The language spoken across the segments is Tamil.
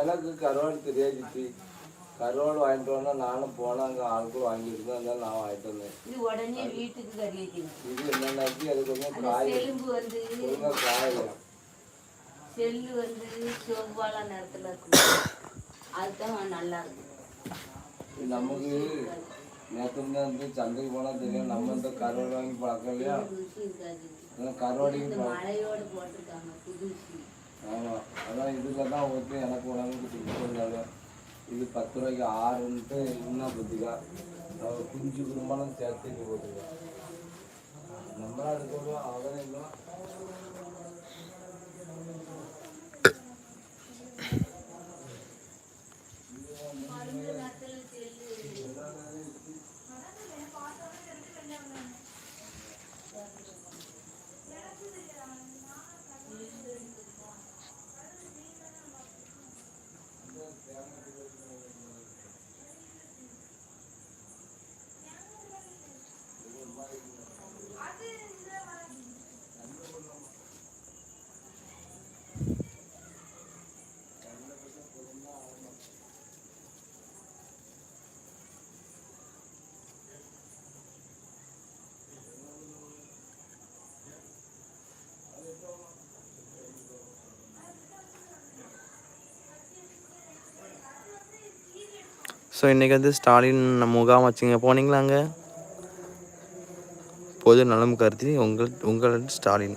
எனக்கு கருவாடு தெரியாது கருவாடு வாங்கிட்டு வந்தா நானும் போனேன் அங்கே ஆட்கள் வாங்கிட்டு தான் இருந்தாலும் நான் வாங்கிட்டு வந்தேன். இது உடனே வீட்டுக்கு கறி இது என்னென்னாச்சு? அது கொஞ்சம் காய் செலும்பு வந்து ஒழுங்காக காயம் செல்லு வந்து செவ்வாழை நேரத்தில் இருக்கும்? அதுதான் நல்லா இருக்கும். நமக்கு நேற்று வந்து சந்தைக்கு போனால் தெரியும். நம்ம இந்த கருவாடு வாங்கி பழக்கம் இல்லையா? மழையோடு போட்டிருக்காங்க புதுசு. ஆமாம் அதான் இதில் தான் ஊற்றி எனக்கு உணவுக்கு கொடுத்துருந்தாங்க இது பத்து ரூபாய்க்கு ஆறுன்ட்டு இன்னும் பத்திக்கா? குஞ்சு குடும்பம் சேர்த்து போட்டுருக்கா நம்மளா அதுக்கு அவனே ஸோ இன்றைக்கி வந்து ஸ்டாலின் முகாம் வச்சுங்க. போனீங்களாங்க பொது நலம் கருதி உங்கள் உங்கள் ஸ்டாலின்.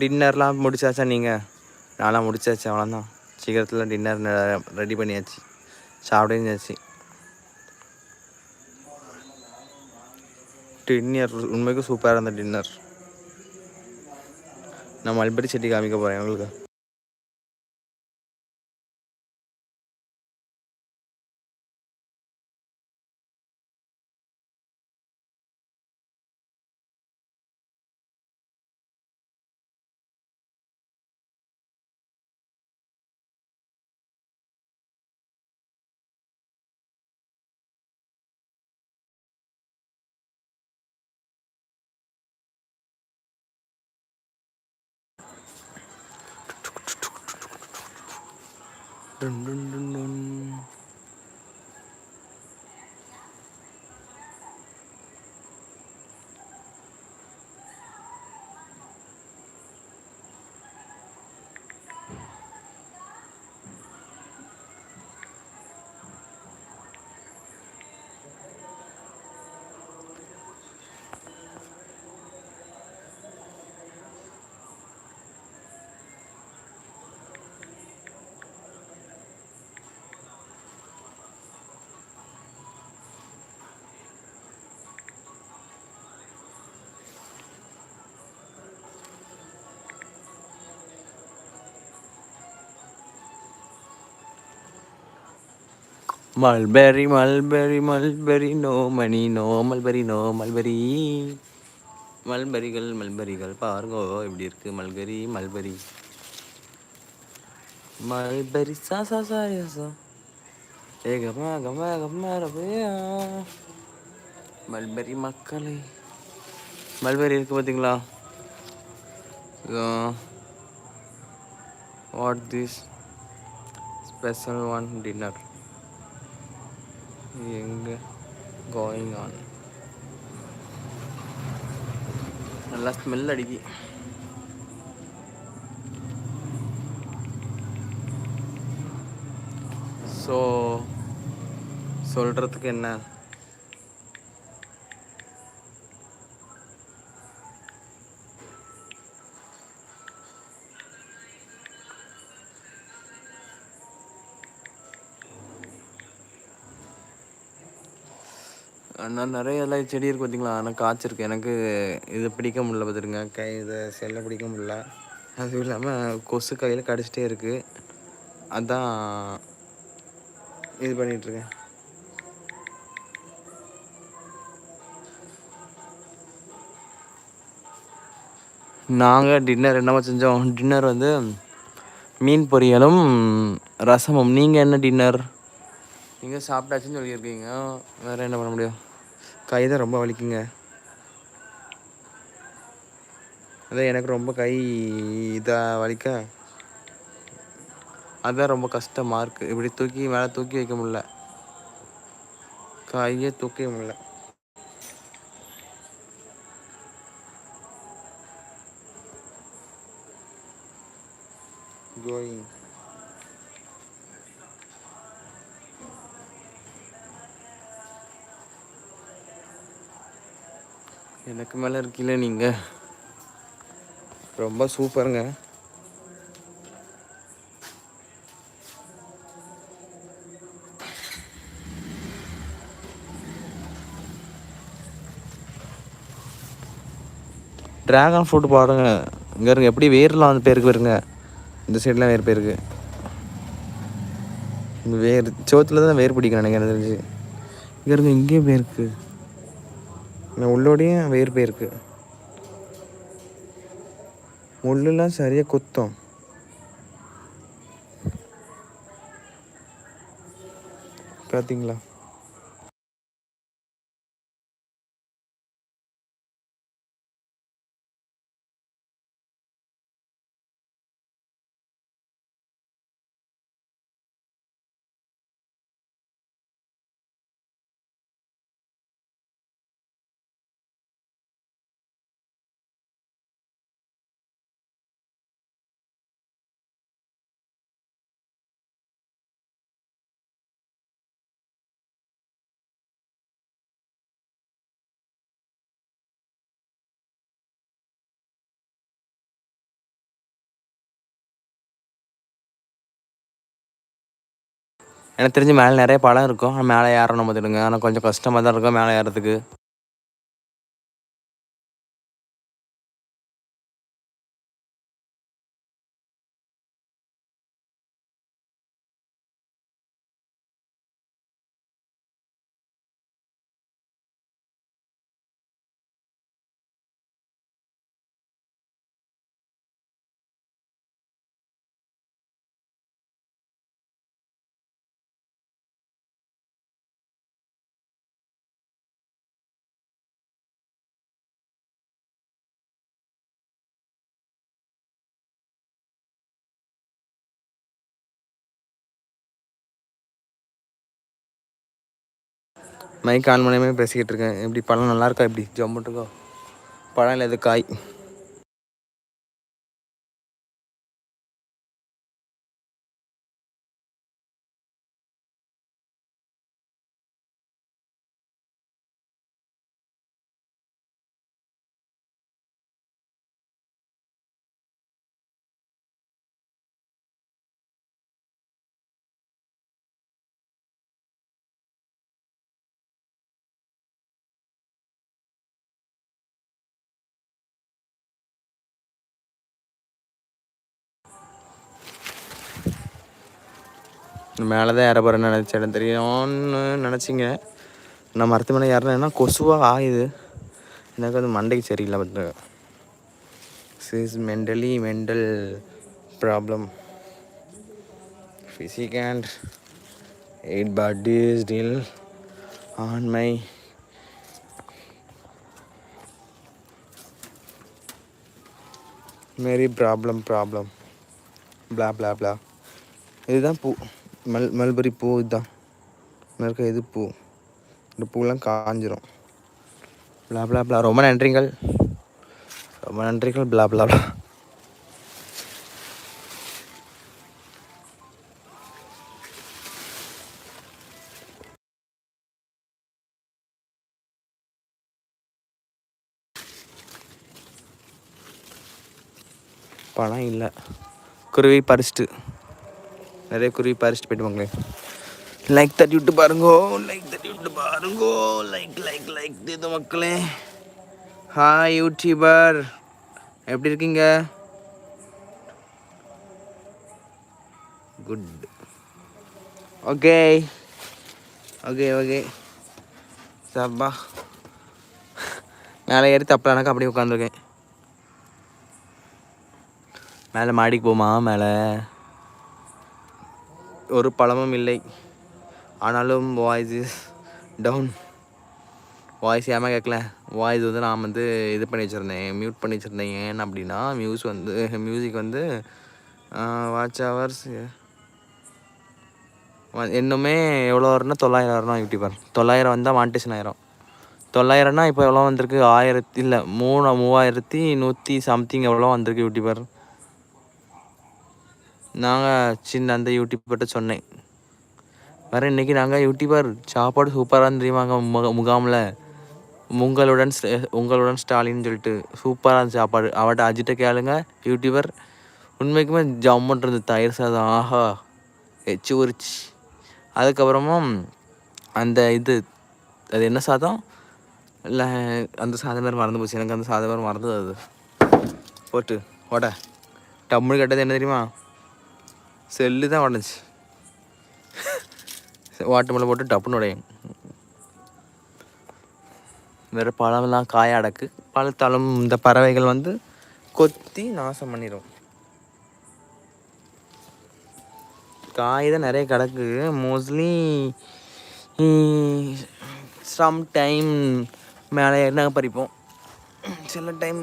டின்னர்லாம் முடிச்சாச்சா நீங்கள் நான்லாம் முடிச்சாச்சு அவ்வளோதான் சீக்கிரத்தில் டின்னர் ரெடி பண்ணியாச்சு. சாப்பிட்டாச்சு டின்னர் உண்மைக்கும் சூப்பராக இருந்த டின்னர். நான் மல்பரி செட்டி காமிக்க போகிறேன் உங்களுக்கு Dun dun dun dun. Mulberry mulberry mulberry no money no mulberry no mulberry மல்பெரிகள் மல்பெரிகள் பாருங்கோ இப்படி இருக்கு? மல்பெரி மல்பெரி மல்பெரி சா சா சா சா. ஏ கம்மா கம்மா ரபையா மல்பெரி மக்களை. மல்பெரி இருக்கு பார்த்தீங்களா what this special one dinner எங்க கோயிங் ஆன் நல்லா ஸ்மெல் அடிக்கி. ஸோ சொல்கிறதுக்கு என்ன? நான் நிறைய எல்லாம் செடி இருக்குது பார்த்தீங்களா ஆனால் காய்ச்சிருக்கு எனக்கு இது பிடிக்க முடியல பார்த்துருங்க கை இதை செல்ல பிடிக்க முடியல. அதுவும் இல்லாமல் கொசு கையில் கடிச்சிட்டே இருக்குது அதான் இது பண்ணிகிட்ருக்கேன் நாங்கள் டின்னர் என்னவா செஞ்சோம்? டின்னர் வந்து மீன் பொரியலும் ரசமும். நீங்கள் என்ன டின்னர் நீங்கள் சாப்பிட்டாச்சுன்னு சொல்லியிருக்கீங்க. வேறு என்ன பண்ண முடியும்? கை தான் ரொம்ப வலிக்குங்க. அதான் எனக்கு ரொம்ப கை இதாக வலிக்க. அதுதான் ரொம்ப கஷ்டமாக இருக்குது இப்படி தூக்கி மேலே தூக்கி வைக்க முடில கையே தூக்க முடில கோயிங் எனக்கு மேலே இருக்கீங்கள நீங்கள் ரொம்ப சூப்பருங்க. ட்ராகன் ஃப்ரூட் பாருங்க. இங்கே இருங்க எப்படி வேர்லாம் வந்து பேருக்கு வருங்க? இந்த சைட்லாம் வேர் பேருக்கு இந்த வேர் சோத்தில் தான் வேர் பிடிக்கிறேன் எனக்கு எனக்கு தெரிஞ்சு. இங்கே இருங்க இங்கேயும் பேருக்கு நான் உள்ளோடையும் வேர் போயிருக்கு. முள்ளுலாம் சரியாக குத்தம். பார்த்தீங்களா எனக்கு தெரிஞ்சு மேலே நிறைய பழம் இருக்கும். ஆனால் மேலே ஏறணும் பார்த்துடுங்க ஆனால் கொஞ்சம் கஷ்டமாக தான் இருக்கும் மேலே ஏறதுக்கு. மைக் ஆன் பண்ணியுமே பேசிக்கிட்டு இருக்கேன். எப்படி பழம் நல்லாயிருக்கா எப்படி? ஜம்முட்டுக்கோ பழம் இல்லை இது காய். மேலே தான் ஏற போகிறேன்னு நினச்சேன். தெரியும்னு நினச்சிங்க. நான் மரத்து மேலே ஏறினேன்னா கொசுவாக ஆயுது. எனக்கு அது மண்டைக்கு சரியில்லை but is mentally mental problem physic and eight body still on my marry problem problem blah blah blah இதுதான் பூ. மல் மல்பரி பூ இதுதான் இருக்க இது பூ. இந்த பூலாம் காஞ்சிரும். பிளா பிளா பிளா ரொம்ப நன்றிங்கள் ரொம்ப நன்றிகள். பிளா பிளா பிளா பணம் இல்லை. குருவி பறிச்சிட்டு. நிறைய குருவி பறிச்சிட்டு போயிடுவாங்களே லைக் தட்டி விட்டு பாருங்கோ லைக் தட்டி விட்டு பாருங்கோ. லைக் லைக் லைக் இது மக்களே. ஹாய் யூடியூபர் எப்படி இருக்கீங்க? குட் ஓகே ஓகே ஓகே சப்பா. மேலே ஏறி தப்பலானாக்கா அப்படியே உட்காந்துருக்கேன் மேலே மாடிக்கு போமா மேலே. ஒரு பழமும் இல்லை. ஆனாலும் வாய்ஸ் இஸ் டவுன் வாய்ஸ் ஏமா கேட்கல வாய்ஸ் வந்து நான் வந்து இது பண்ணி வச்சுருந்தேன். மியூட் பண்ணி வச்சுருந்தேன். ஏன் அப்படின்னா மியூஸ் வந்து மியூசிக் வந்து வாட்ச் ஹவர்ஸ் இன்னுமே எவ்வளோ வரும்னா தொள்ளாயிரம் வரணும் யூடியூபர் தொள்ளாயிரம் வந்தால் மானிட்டேஷன் ஆயிரும். தொள்ளாயிரம்னா இப்போ எவ்வளோ வந்திருக்கு? ஆயிரத்தி இல்லை மூணு மூவாயிரத்தி நூற்றி சம்திங் எவ்வளோ வந்திருக்கு யூடியூபர் நாங்கள் சின்ன அந்த யூடியூபர்கிட்ட சொன்னேன். வேறு இன்றைக்கி நாங்கள் யூடியூபர் சாப்பாடு சூப்பராக தெரியுமாங்க முக முகாமில்? உங்களுடன் உங்களுடன் ஸ்டாலின் சொல்லிட்டு சூப்பராக சாப்பாடு. அவட்ட அஜிட்ட கேளுங்க யூடியூபர் உண்மைக்குமே ஜம்முன் இருந்தது தயிர் சாதம் ஆஹா. எச்சு உரிச்சு. அதுக்கப்புறமா அந்த இது அது என்ன சாதம்? இல்லை அந்த சாதம் பேர் மறந்து போச்சு. எனக்கு அந்த சாதம் பேர் மறந்தது அது. போட்டு ஓட டம்முன்னு கேட்டது என்ன தெரியுமா? செல்லு தான் உடஞ்சி வாட்டு மேலே போட்டு டப்புன்னு உடையும். வேறு பழமெல்லாம் காய அடக்கு. பழத்தாலும் இந்த பறவைகள் வந்து கொத்தி நாசம் பண்ணிடும் காய் தான் நிறைய கிடக்கு. மோஸ்ட்லி சம் டைம் மேலே என்ன பறிப்போம். சில டைம்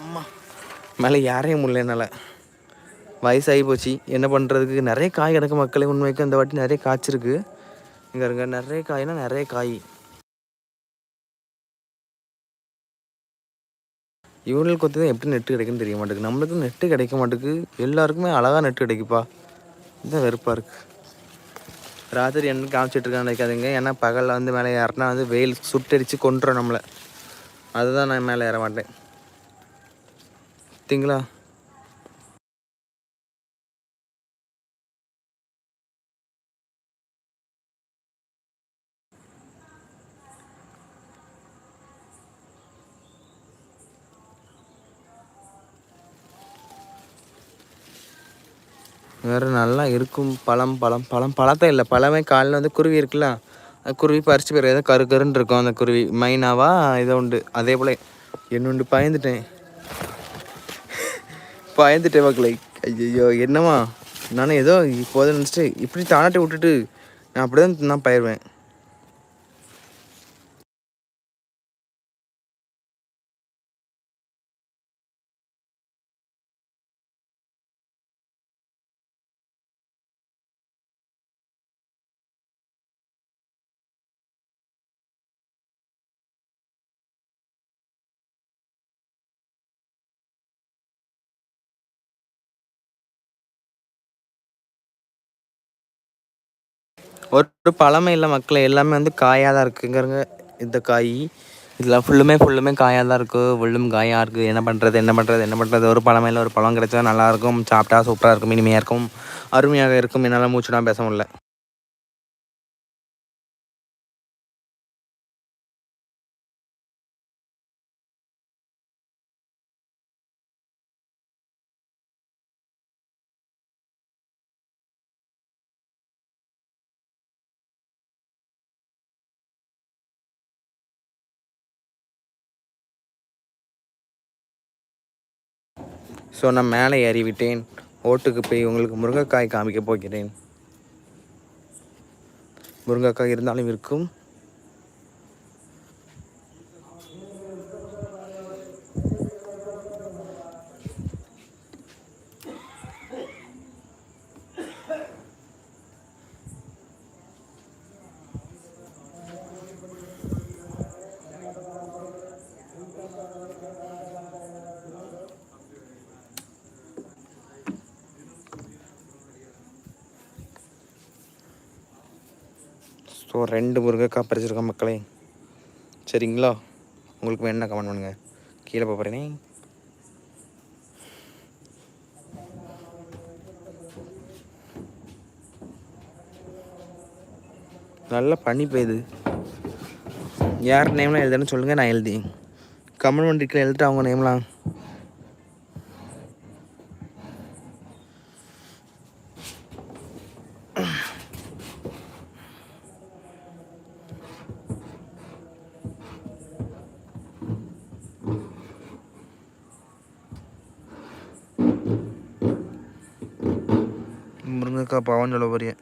அம்மா மேலே யாரையும் முடியல என்னால். வயசாகி போச்சு. என்ன பண்ணுறதுக்கு நிறைய காய் கிடக்கு மக்களே உண்மைக்கு இந்த வாட்டி நிறைய காய்ச்சிருக்கு. இங்கே இருங்க நிறைய காய்னா நிறைய காய். இவங்களுக்கு கொத்து தான் எப்படி நெட்டு கிடைக்குன்னு தெரிய மாட்டேங்குது. நம்மளுக்கு நெட்டு கிடைக்க மாட்டேங்குது. எல்லாருக்குமே அழகாக நெட்டு கிடைக்குப்பா. இதுதான் வெறுப்பாக இருக்குது ராத்திரி என்ன காமிச்சிட்டு இருக்கான்னு ஏன்னா பகலில் வந்து மேலே ஏறினா வந்து வெயில் சுட்டரிச்சு கொண்டுறோம் நம்மளை. அதுதான் நான் மேலே ஏற மாட்டேன். திங்களா? வேறு நல்லா இருக்கும். பழம் பழம் பழம். பழத்தை இல்லை பழமே காலையில் வந்து குருவி இருக்குல்ல அது குருவி பறிச்சு போயிடும் ஏதோ கரு கருன்னு இருக்கும் அந்த குருவி. மைனாவா இதை உண்டு. அதே போல் என்னுண்டு பயந்துட்டேன். பயந்துட்டேன் மக்களை. ஐயோ என்னம்மா? நானும் ஏதோ இப்போதை நினச்சிட்டு இப்படி தானாட்டி விட்டுட்டு நான் அப்படி தான் நான் பயிர்வேன். ஒரு பழமை இல்லை மக்களை. எல்லாமே வந்து காயாக தான் இருக்குங்கிறங்க இந்த காய். இதில் ஃபுல்லுமே ஃபுல்லுமே காயாக தான் இருக்குது. ஃபுல்லும் காயாக இருக்குது. என்ன பண்ணுறது என்ன பண்ணுறது என்ன பண்ணுறது ஒரு பழமையில் ஒரு பழம் கிடைச்சா நல்லாயிருக்கும் சாப்பிட்டா சூப்பராக இருக்கும். இனிமையாக இருக்கும். அருமையாக இருக்கும். என்னால் மூச்சுனா பேச முடியல. ஸோ நான் மேலே ஏறிவிட்டேன். ஓட்டுக்கு போய் உங்களுக்கு முருங்கைக்காய் காமிக்க போகிறேன். முருங்கைக்காய் இருந்தாலும் இருக்கும். ஸோ ரெண்டு முருங்கைக்காய் பறிச்சிருக்கேன் மக்களே. சரிங்களா? உங்களுக்கு வேணா கமெண்ட் பண்ணுங்கள் கீழே போகிறேனே நல்லா பனி பெய்யுது. யார் நேம்லாம் எழுதுன்னு சொல்லுங்கள் நான் எழுதி. கமெண்ட் பண்ணிட்டு எழுதிட்டு அவங்க நேம்லாம் இருக்கா? பாவம் சொல்ல போறிய?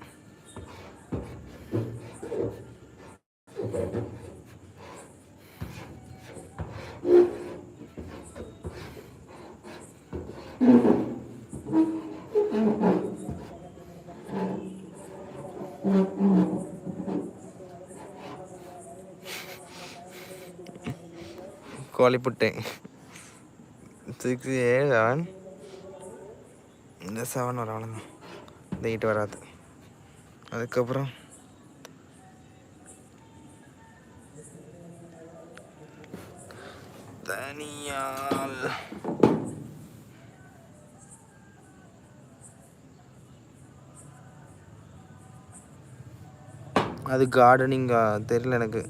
கோழி புட்டை. சிக்ஸ் ஏ செவன் இந்த செவன் வர அவ்வளோதான் இந்த ஹீட் வராது. அதுக்கப்புறம் தனியால் அது கார்டனிங்கா தெரியல எனக்கு.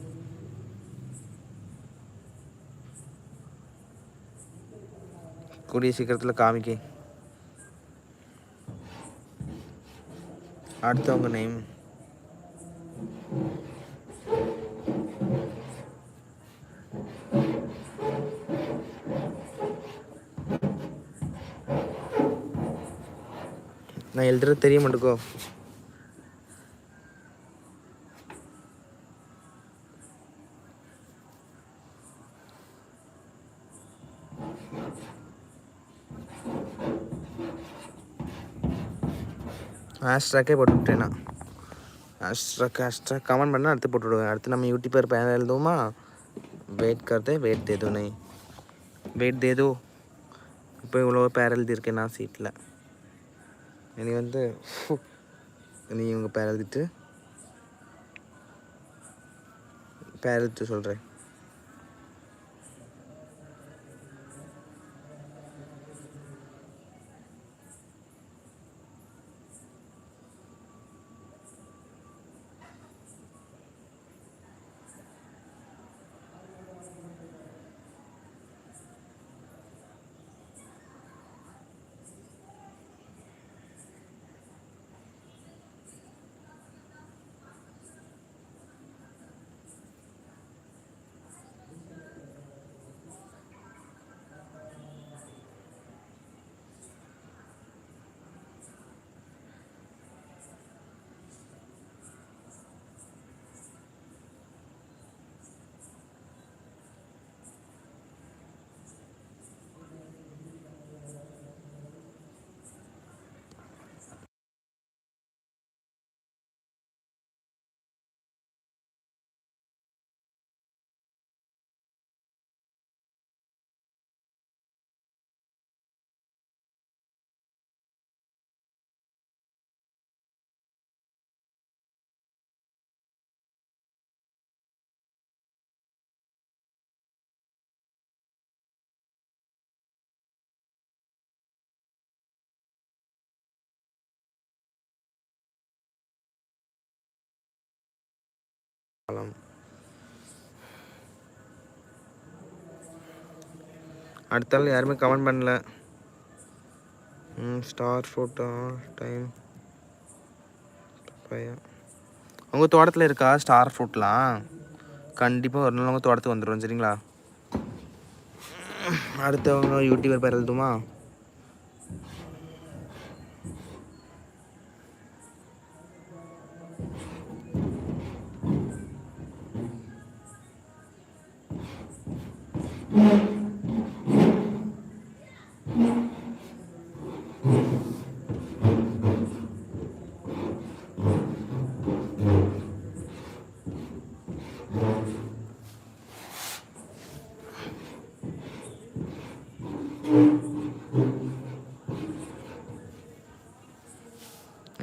கூடிய சீக்கிரத்தில் காமிக்கேன். அடுத்தவங்க நேம் நான் எழுதுறது தெரிய மாட்டேக்கோ ஹேஷ்டாக்கே போட்டுவிட்டேன் நான் ஹேஷ்டாக் ஹேஷ்டாக் கமெண்ட் பண்ணால் அடுத்து போட்டு விடுவேன் அடுத்து நம்ம யூடியூபர் பேர் எழுதுவோமா? வெயிட் கருத்து வெயிட் தேதோ நை வெயிட் தேதோ. இப்போ இவ்வளோ பேர் எழுதியிருக்கேன் நான் சீட்டில் இனி வந்து நீ இவங்க பேர் எழுதிட்டு பேர் எழுதிட்டு சொல்கிறேன் அடுத்த நாள் யாருமே கமெண்ட் பண்ணல. ஸ்டார் ஃபோட்டோ டைம் பையன். உங்கள் தோட்டத்தில் இருக்கா ஸ்டார் ஃப்ரூட்லாம் கண்டிப்பாக ஒரு நாள் உங்கள் தோட்டத்துக்கு வந்துடுவோம் சரிங்களா? அடுத்தவங்க யூடியூபர் பேர் எழுதுமா?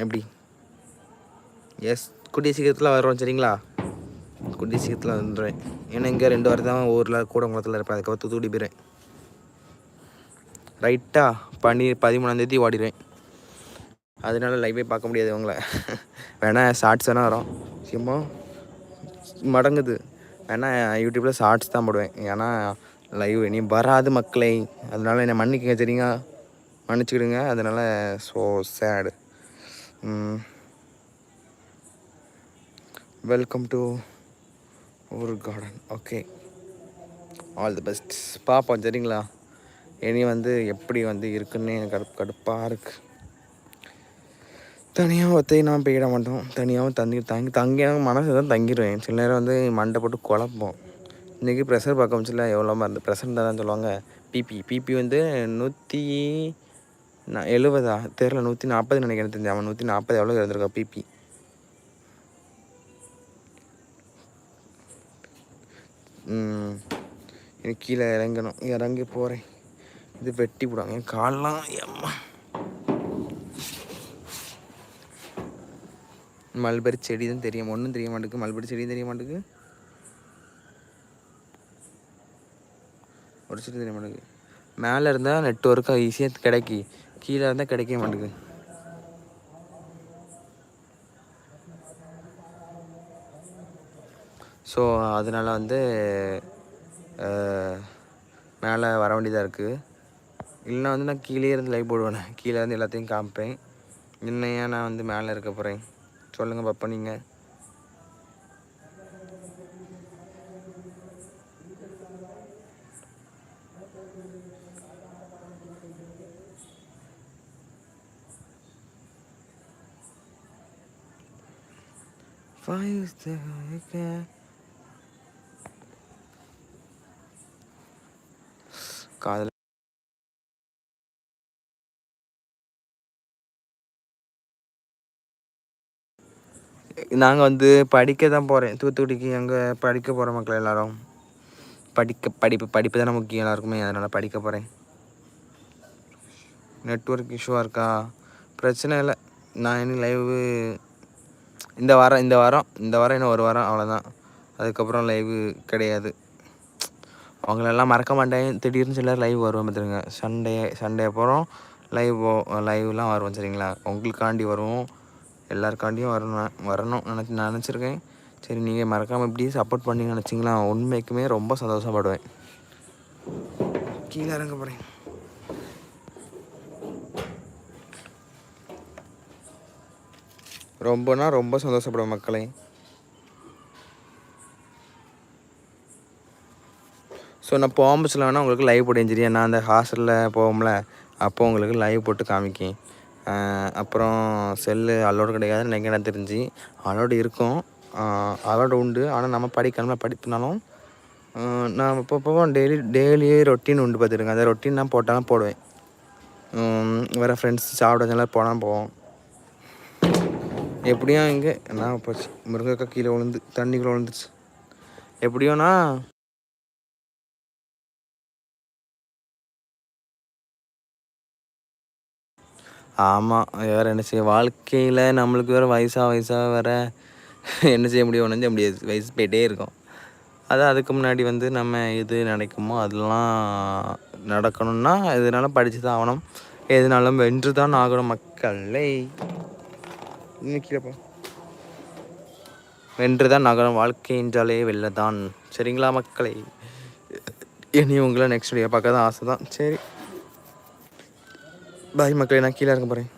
எப்படி? எஸ் குட்டி சீக்கிரத்தில் வரோம் சரிங்களா? குட்டி சீக்கிரத்தில் வந்துடுவேன் ஏன்னா இங்கே ரெண்டு வாரம் தான் ஊரில் கூடங்குளத்தில் இருப்பேன். அதுக்கப்புறம் தூத்துக்குடி போயிடுவேன் ரைட்டாக பண்ணி பதிமூணாந்தேதி ஓடிடுவேன் அதனால லைவே பார்க்க முடியாது அவங்கள வேணா ஷார்ட்ஸ் வேணால் வரும். சும்மா மடங்குது. வேணா யூடியூப்பில் ஷார்ட்ஸ் தான் போடுவேன். ஏன்னா லைவ் இனி வராது மக்களை. அதனால என்னை மன்னிக்குங்க சரிங்க மன்னிச்சுக்கிடுங்க. அதனால் ஸோ சேடு வெல்கம் டு ஒரு garden okay all the best பார்ப்போம் சரிங்களா? இனி வந்து எப்படி வந்து இருக்குன்னு எனக்கு கடுப்பு கடுப்பாக இருக்குது தனியாக ஒத்தை நான் போயிட மாட்டோம். தனியாகவும் தங்கி தங்கி தங்கியாகவும் மனசு தான் தங்கிடுவேன் சில நேரம் வந்து மண்டை போட்டு குழப்போம். இன்றைக்கி ப்ரெஷர் பார்க்க முடியல எவ்வளோ மருந்து ப்ரெஷர் தான் சொல்லுவாங்க. பிபி பிபி வந்து நூற்றி நான் எழுபதா தெரில நூற்றி நாற்பது நினைக்கிறேன் தெரிஞ்சு. அவன் நூற்றி நாற்பது எவ்வளோ இருந்திருக்கா பிபி எனக்கு கீழே இறங்கணும். இறங்கி போகிறேன் இது வெட்டி போடுவாங்க. என் கால்லாம் எம்மா. மல்பெரி செடி தான் தெரியும். ஒன்றும் தெரிய மாட்டேங்குது. மல்பெரி செடியும் தெரிய மாட்டேங்குது. செடி தெரிய மாட்டேங்குது. மேலே இருந்தால் நெட்ஒர்க்காக ஈஸியாக கிடைக்கி. கீழே இருந்தால் கிடைக்க மாட்டேங்குது. ஸோ அதனால வந்து மேலே வர வேண்டியதாக இருக்குது இல்லைனா வந்து நான் கீழே இருந்து லைவ் போடுவேன். கீழே இருந்து எல்லாத்தையும் காமிப்பேன். ஏன் நான் வந்து மேலே இருக்க போகிறேன் சொல்லுங்கள் பாப்பா நீங்கள் Five again. காதல் நாங்கள் வந்து படிக்க தான் போகிறேன் தூத்துக்குடிக்கு அங்கே படிக்க போகிற மக்கள் எல்லாரும். படிக்க படிப்பு படிப்பு தானே முக்கியம் எல்லாருக்குமே. அதனால் படிக்க போகிறேன் நெட்ஒர்க் இஷ்யூவாக இருக்கா? பிரச்சனை இல்லை. நான் இன்னும் லைவு இந்த வாரம் இந்த வாரம் இந்த வாரம் இன்னும் ஒரு வாரம் அவ்வளோதான் அதுக்கப்புறம் லைவ் கிடையாது. அவங்களெல்லாம் மறக்க மாட்டேன் திடீர்னு சிலர் லைவ் வருவேன் பார்த்துருங்க சண்டே சண்டே அப்புறம் லைவ் லைவ்லாம் வருவோம் சரிங்களா? உங்களுக்காண்டி வருவோம். எல்லாருக்காண்டியும் வரணும் வரணும் நினச்சி நான் நினச்சிருக்கேன். சரி நீங்கள் மறக்காமல் இப்படி சப்போர்ட் பண்ணி நினச்சிங்களா உண்மைக்குமே ரொம்ப சந்தோஷப்படுவேன். கீழே இறங்க போகிறேன் ரொம்பனா ரொம்ப சந்தோஷப்படும் மக்களே. ஸோ நான் போம்பஸில் வேணால் உங்களுக்கு லைவ் போட்டு சரியா நான் அந்த ஹாஸ்டலில் போவோம்ல அப்போ உங்களுக்கு லைவ் போட்டு காமிக்கேன். அப்புறம் செல்லு அலோடு கிடையாதுன்னு நினைக்கிறேன் தெரிஞ்சு அலோடு இருக்கும். அலோடு உண்டு. ஆனால் நம்ம படிக்கணும் படிப்புனாலும் நான் இப்போ போவோம் டெய்லி டெய்லி ரொட்டீன் உண்டு பார்த்துருங்க அந்த ரொட்டீன் நான் போட்டாலும் போடுவேன். வேறு ஃப்ரெண்ட்ஸ் சாப்பிட எல்லாம் போனால் போவோம். எப்படியும் இங்கே என்ன போச்சு? முருங்கைக்காய் கீழே விழுந்து தண்ணிக்குள்ளே விழுந்துச்சு எப்படியோனா ஆமாம் வேறு என்ன செய்ய வாழ்க்கையில் நம்மளுக்கு வேறு வயசாக வயசாக வேற என்ன செய்ய முடியும் ஒன்றும் செய்ய முடியாது. வயசு போயிட்டே இருக்கும். அதான் அதுக்கு முன்னாடி வந்து நம்ம எது நினைக்குமோ அதெல்லாம் நடக்கணும்னா எதுனாலும் படித்து தான் ஆகணும். எதுனாலும் வென்று தான் ஆகணும் மக்களே. இன்னும் கீழே போ. வென்று தான் நகரம் வாழ்க்கை என்றாலே வெள்ளதான் சரிங்களா மக்களை? இனி உங்களை நெக்ஸ்ட் வீடியோ பார்க்க தான் ஆசை தான் சரி. பாய் மக்களை நான் கீழே இருக்க போகிறேன்